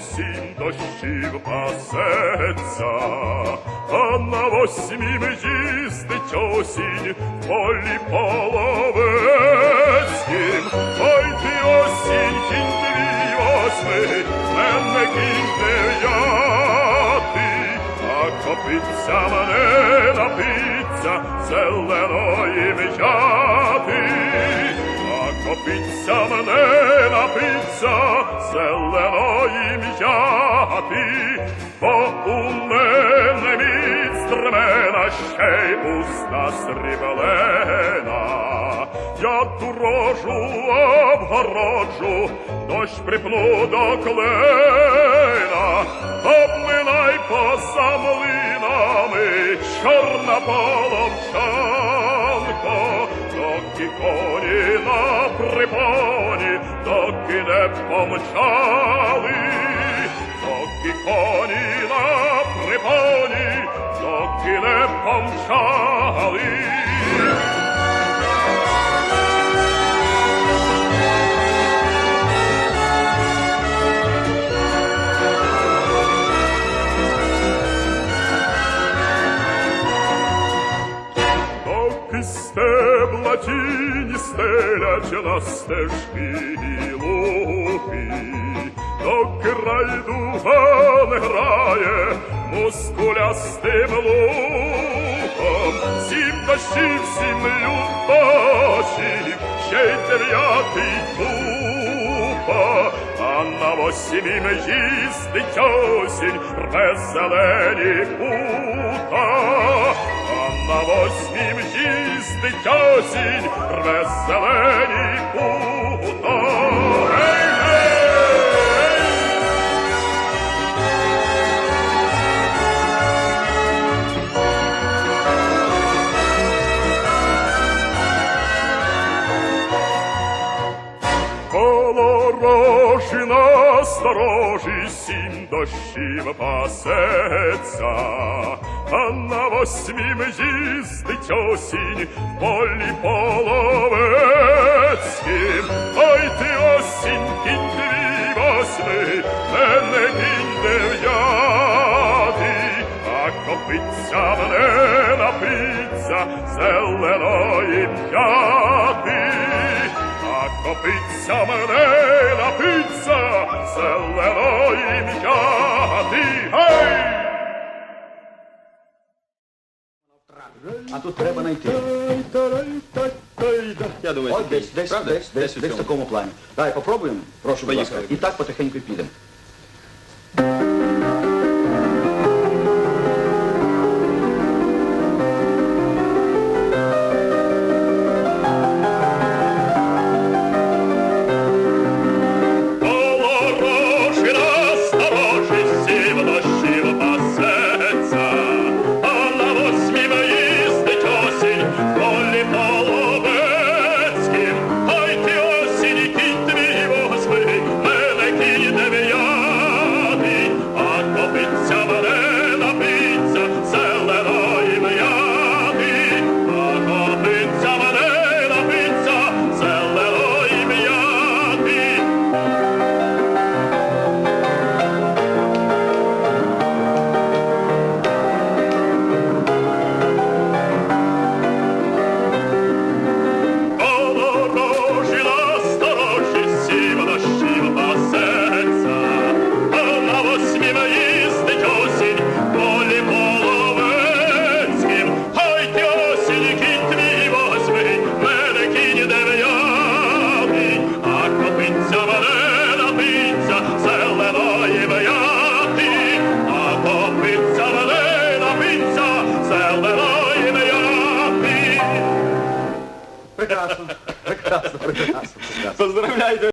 сім дощів пасеться, а на восьмім їздить осінь в полі половецьким. Ой ти осінь, кінь твій восьми, мене кінь дев'ятий, а копиться мене напиться зеленої м'яти. А копиться мене у мене міць стремена, ще й уста срібелена. Я ту рожу обгороджу, дощ припну до клена, обминай поза млинами, чорна половчанко, доки коні на припоні, доки не помчали, доки коні на припоні, доки не помчали. Стебла тіні стелять на стежки і луки, не грає мускулястим луком, сім дощів, сім любашів, ще й дев'ятий тупа, а на восьмім їздить осінь, рве зелені кута. А на восьмім їздить осінь, рве зелені кута. Сторожі сім дощів пасеться, а на восьмім їздить осінь в полі половецьким. Ой ти осінь, кінь твій восьми, мене кінь дев'ятий, а копиться мене напиться зеленої п'яти. А копиться мене напиться зеленої м'яти. Гей! А тут треба знайти. Я думаю, От десь, десь, десь, десь, десь в такому плані. Давай попробуємо. Прошу, будь ласка. І так потихеньку підемо. Прекрасно, прекрасно, прекрасно. Поздравляйте!